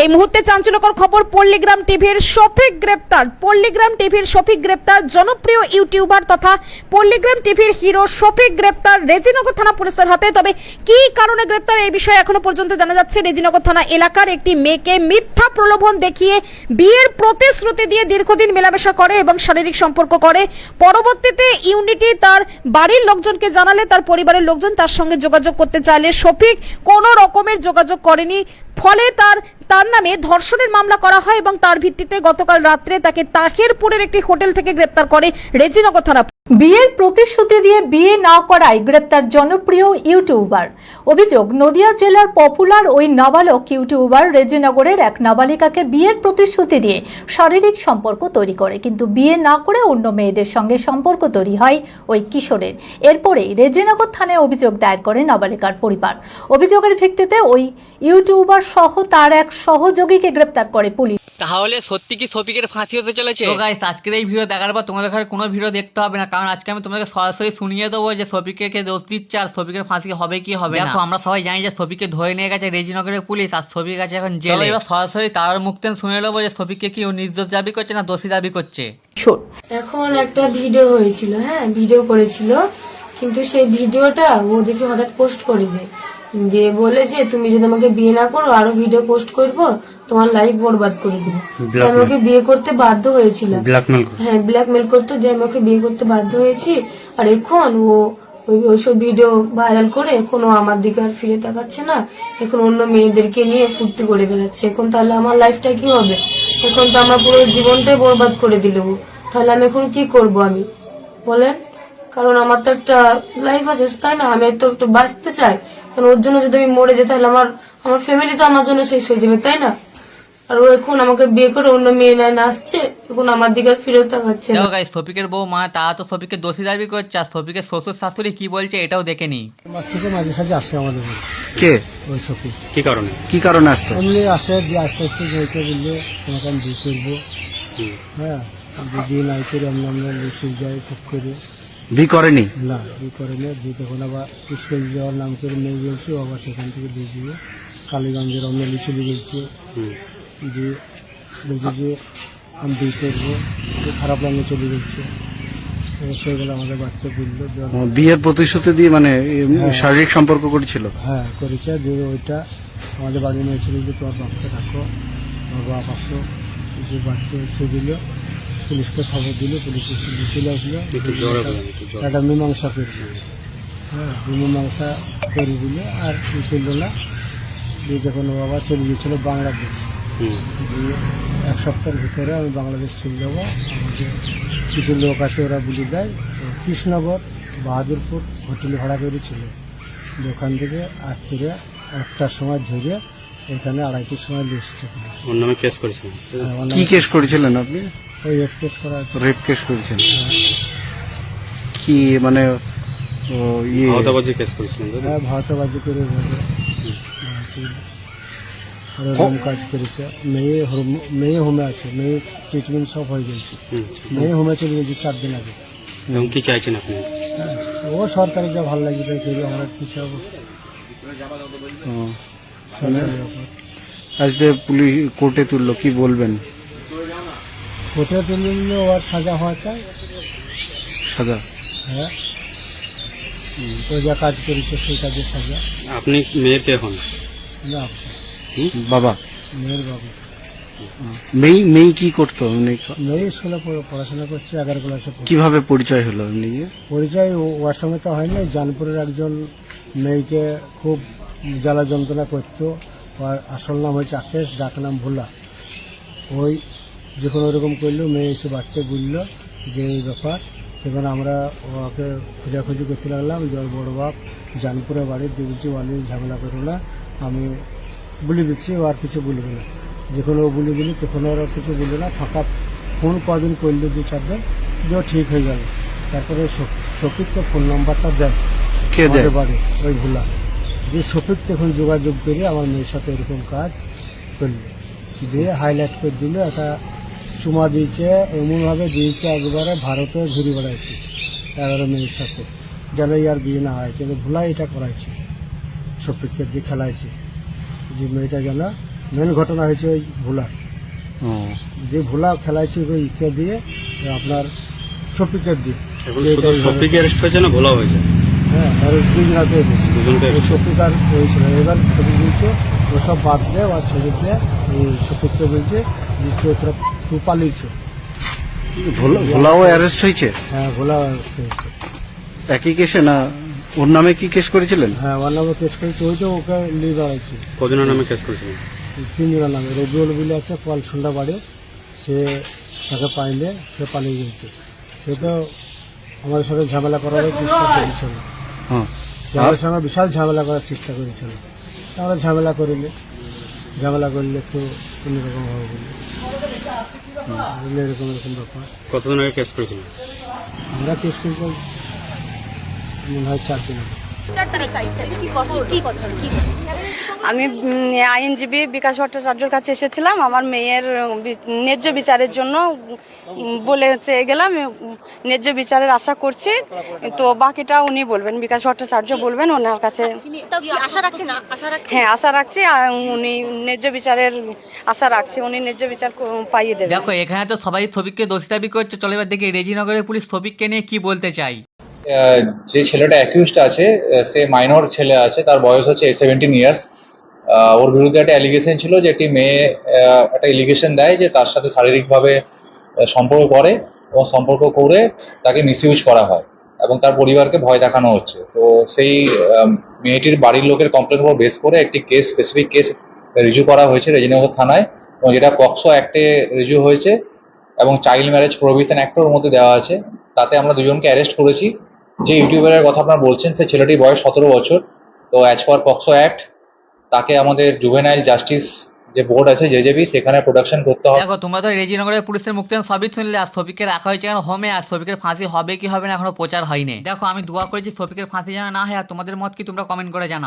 এই মুহূর্তে চাঞ্চল্যকর খবর, পল্লীগ্রাম টিভির শফিক গ্রেপ্তার। পল্লীগ্রাম টিভির শফিক গ্রেপ্তার, জনপ্রিয় ইউটিউবার তথা পল্লীগ্রাম টিভির হিরো শফিক গ্রেপ্তার রেজিনগর থানা পুলিশের হাতে। তবে কি কারণে গ্রেপ্তার এই বিষয়ে এখনও পর্যন্ত জানা যাচ্ছে। রেজিনগর থানা এলাকার একটি মেয়েকে মিথ্যা প্রলোভন দেখিয়ে বিয়ের প্রতিশ্রুতি দিয়ে দীর্ঘদিন মেলামেশা করে এবং শারীরিক সম্পর্ক করে। পরবর্তীতে ইউনিটি তার বাড়ির লোকজনকে জানালে, তার পরিবারের লোকজন তার সঙ্গে যোগাযোগ করতে চাইলে শফিক কোনো রকমের যোগাযোগ করেনি। ফলে তার তার নামে ধর্ষণের মামলা করা হয় এবং তার ভিত্তিতে গতকাল রাত্রে তাকে তাহেরপুরের একটি হোটেল থেকে গ্রেপ্তার করে রেজিনগর থানা বিয়ের প্রতিশ্রুতি দিয়ে বিয়ে না করায় গ্রেপ্তার জনপ্রিয় ইউটিউবার। অভিযোগ নদিয়া জেলার পপুলার ওই নাবালক ইউটিউবার রেজিনগরের এক নাবালিকাকে বিয়ের প্রতিশ্রুতি দিয়ে শারীরিক সম্পর্ক তৈরি করে কিন্তু বিয়ে না করে অন্য মেয়েদের সঙ্গে সম্পর্ক তৈরি হয় ওই কিশোরের। এরপরেই রেজিনগর থানায় অভিযোগ দায়ের করে নাবালিকার পরিবার। অভিযোগের ভিত্তিতে ওই ইউটিউবার সহ তার এক সহযোগীকে গ্রেপ্তার করে পুলিশ। তাহলে সত্যি কি শফিকের ফাঁসি হতে চলেছে? তো গাইস আজকের এই ভিডিও দেখার পর তোমাদের কোনো ভিডিও দেখতে হবে না কারণ আজকে আমি তোমাকে সরাসরি শুনিয়ে দেবো যে সফিকে কে দোষ দিচ্ছে আর সফিকের ফাঁসি হবে কি হবে না। দেখো আমরা সবাই জানি যে সফিকে ধরে নিয়ে গেছে রেজিনগরের পুলিশ আর সফিক আছে এখন জেলে। এবার সরাসরি তার মুক্তি শুনে নেব যে শফিককে কি ও নির্দোষ দাবি করছে না দোষী দাবি করছে। এখন একটা ভিডিও হয়েছিল হ্যাঁ ভিডিও করেছিল। কিন্তু সেই ভিডিওটা ও দেখে হঠাৎ পোস্ট করে দেয়। দিয়ে বলেছে তুমি যদি আমাকে বিয়ে না করো আরও ভিডিও পোস্ট করব তোমার লাইফ বরবাদ করে দেবো। তো আমি ওকে বিয়ে করতে বাধ্য হয়েছিলাম। হ্যাঁ ব্ল্যাকমেল করতো দিয়ে আমি ওকে বিয়ে করতে বাধ্য হয়েছি। আর এখন ও ওই ওইসব ভিডিও ভাইরাল করে এখন আমার দিকে আর ফিরে তাকাচ্ছে না। এখন অন্য মেয়েদেরকে নিয়ে ফুর্তি করে বেড়াচ্ছে। এখন তাহলে আমার লাইফটা কি হবে? এখন তো আমার পুরো জীবনটাই বরবাদ করে দিল তাহলে আমি এখন কি করব আমি? বলেন? কারণ আমার তো একটা লাইফ আছে তাই না? আমি তো একটু বাঁচতে চাই। কারণ ওর জন্য যদি আমি মরে যাই তাহলে আমার আমার ফ্যামিলি তো আমার জন্য শেষ হয়ে যাবে তাই না? আর ও এখন আমাকে বিয়ে করে অন্য মেয়ে নেয় নাচছে এখন আমার দিকে আর ফিরেও তাকাচ্ছে না। গাইস শফিকের বউ মা তারা তো শফিককে দোষী দাবি করছে আর শ্বশুর শাশুড়ি কি বলছে এটাও দেখে নি। মাস থেকে মাঝে সাঝে আসে আমাদের কে? ওই সখী কি কারণে? কি কারণে আসতো এমনি আসে দিয়ে আস্তে আস্তে যেতে বললে তোমাকে আমি বিয়ে করব। হ্যাঁ বিয়ে নাই করে আমরা আমরা লিখে যাই খুব করে। বি করেনি? না বিয়ে করে না দিয়ে তখন আবার স্কুল যাওয়ার নাম করে বলছে ও আবার সেখান থেকে দিয়ে দিয়ে কালীগঞ্জের অন্য লিচু গেছে। দিয়ে বলছে যে আমি বিয়ে করব খারাপ লাগে চলে এবার সেগুলো আমাদের বাড়িতে বলল বিয়ের প্রতিশ্রুতি দিয়ে মানে শারীরিক সম্পর্ক করেছিল? হ্যাঁ করেছে দিয়ে ওইটা আমাদের মেয়ে ছিল যে তোমার বাপকে রাখো তোমার বাপ আসো। যে বাচ্চা দিল পুলিশকে খবর দিল পুলিশ এসে চলে আসলো। একটা মীমাংসা করল হ্যাঁ মীমাংসা করে দিল। আর করল না যে যখন আবার চলে গিয়েছিল বাংলাদেশ। এক সপ্তাহের ভিতরে আমি বাংলাদেশ চলে যাব। আমাদের কিছু লোক আছে ওরা বলে দেয় তো কৃষ্ণনগর বাহাদুরপুর হোটেল ভাড়া করেছিল। দোকান থেকে আত্মীয় একটার সময় ধরে এখানে আড়াইটির সময় লিস্ট ওর নামে কেস করেছেন কি কেস করেছিলেন আপনি? ওই এক্সপ্রেস করা আছে। রেপ কেস করেছেন? কি মানে ও ইয়ে? কেস করেছিলেন হ্যাঁ ভারতবাজি করে কাজ করেছে। মেয়ে হোম- মেয়ে হোমে আছে। মেয়ে ট্রিটমেন্ট সব হয়ে গেছে। হুম। মেয়ে হোমে চলে গেছে চার দিন আগে। এবং কি চাইছেন আপনি? ও সরকারি যা ভালো লাগবে তাই করবে আমরা কি চাবো ও, সরকারি ব্যাপার। আজ যে পুলিশ কোর্টে তুললো কি বলবেন? কোর্টে তুলে নিলে ও সাজা হওয়া চাই। সাজা? হ্যাঁ। ও যা কাজ করেছে সেই কাজের সাজা। আপনি মেয়ের কে হন? না। বাবা। মেয়ের বাবু। মেয়ে মেয়ে কি করতো? এমনি মেয়ে স্কুলে পড়াশোনা করছে এগারো ক্লাসে। কীভাবে পরিচয় হলো এমনি? পরিচয় ও- ওর সঙ্গে তো হয়নি। জানপুরের একজন মেয়েকে খুব জ্বালা যন্ত্রণা করতো। ওর আসল নাম হচ্ছে আকেশ ডাক নাম ভোলা। ওই যখন ওরকম করল মেয়ে এসে বাড়তে বলল যে এই ব্যাপার। তখন আমরা ওকে খোঁজাখুঁজি করতে লাগলাম। যে ওর বড় বাপ জানপুরে বাড়ি দিয়ে বলছি ওয়ালি ঝামেলা করো না আমি বলে দিচ্ছি ও আর কিছু বলবে না। যখন ও বলে দিলি তখন ওরা কিছু বলল না। ফাঁকা ফোন কদিন করল দু চার দিন যে ঠিক হয়ে গেল। তারপরে শফিককে ফোন নাম্বারটা দেয় আমাদের বাড়ি ওই ভোলা। যে শফিক তখন যোগাযোগ করে আমার মেয়ের সাথে এরকম কাজ করল। দিয়ে হাইলাইট করে দিল একটা চুমা দিয়েছে এমনভাবে দিয়েছে একবারে ভারতে ঘুরে বেড়াইছে এগারো মেয়ের সাথে। যেন ইয়ার বিয়ে না হয় কিন্তু ভোলা এটা করাইছে শফিককে দিয়ে খেলাইছে। যে মেয়েটা যেন মেন ঘটনা হয়েছে ওই ভোলা যে ভোলা খেলাইছে ওই ইকে দিয়ে আপনার শফিকের দিয়ে। সফিকে অ্যারেস্ট হয়েছে না ভোলা হয়েছে? হ্যাঁ দুজনাতে দুজনকে হয়েছিল এবার শফিক বলছে ওসব বাদ দে আর ছেড়ে দিয়ে এই শফিককে বলছে যে তোরা পালিয়েছে ভোলা- ভোলাও অ্যারেস্ট হয়েছে? হ্যাঁ ভোলা হয়েছে। একই কেসে না ওর নামে কি কেস করেছিলেন? হ্যাঁ ওর নামে কেস করেছে ওই তো ওকে নিয়ে দাঁড়াইছে কজনের নামে কেস করেছিলেন? তিনজনের নামে রবিউল বিলে আছে কল সন্ধ্যা বাড়ি সে তাকে পাইলে সে পালিয়ে গেছে। সে তো আমাদের সাথে ঝামেলা করার চেষ্টা করেছিল। হ্যাঁ। সে আমাদের সঙ্গে বিশাল ঝামেলা করার চেষ্টা করেছিল। আমরা ঝামেলা করিলে ঝামেলা করলে একটু অন্যরকম হবে বলে বুঝলে এরকম এরকম ব্যাপার। কতদিন আগে কেস করেছিলেন আমরা কেস করতে মনে হয় চার দিন আগে। আমি আইনজীবী বিকাশ ভট্টাচার্যর কাছে এসেছিলাম। আমার মেয়ের ন্যায্য বিচারের জন্য বলে চেয়ে গেলাম ন্যায্য বিচারের আশা করছি। তো বাকিটা উনি বলবেন বিকাশ ভট্টাচার্য বলবেন ওনার কাছে। হ্যাঁ আশা রাখছি উনি ন্যায্য বিচারের আশা রাখছি উনি ন্যায্য বিচার পাইয়ে দেবেন। দেখো এখানে তো সবাই ছবিকে দোষী দাবি করছে চলো এবার দেখি রেজিনগরের পুলিশ ছবিকে নিয়ে কি বলতে চাই। যে ছেলেটা অ্যাকিউজড আছে সে মাইনর ছেলে আছে তার বয়স হচ্ছে সেভেন্টিন ইয়ার্স ওর বিরুদ্ধে একটা অ্যালিগেশন ছিল যে একটি মেয়ে একটা এলিগেশন দেয় যে তার সাথে শারীরিকভাবে সম্পর্ক করে এবং সম্পর্ক করে তাকে মিসইউজ করা হয় এবং তার পরিবারকে ভয় দেখানো হচ্ছে। তো সেই মেয়েটির বাড়ির লোকের কমপ্লেন উপর বেস করে একটি কেস স্পেসিফিক কেস রিজু করা হয়েছে রেজিনগর থানায় এবং যেটা পক্সো অ্যাক্টে রিজু হয়েছে এবং চাইল্ড ম্যারেজ প্রভিশন অ্যাক্টের মধ্যে দেওয়া আছে। তাতে আমরা দুজনকে অ্যারেস্ট করেছি। যে ইউটিউবারের কথা আপনারা বলছেন, সে ছেলেটির বয়স সতেরো বছর। তো অ্যাজ পার পক্সো অ্যাক্ট তাকে আমাদের জুভেনাইল জাস্টিস যে বোর্ড আছে জেজেবি সেখানে প্রোডাকশন করতে হবে। দেখো, তোমরা তো রেজিনগরের পুলিশের মুক্তি সবই শুনলে, আর সফিকের রাখা হয়েছে কেন হোমে আর সফিকের ফাঁসি হবে কি হবে না, এখনও প্রচার হয়নি। দেখো, আমি দোয়া করেছি সফিকের ফাঁসি যেন না হয়, আর তোমাদের মত কি তোমরা কমেন্ট করে জানাও।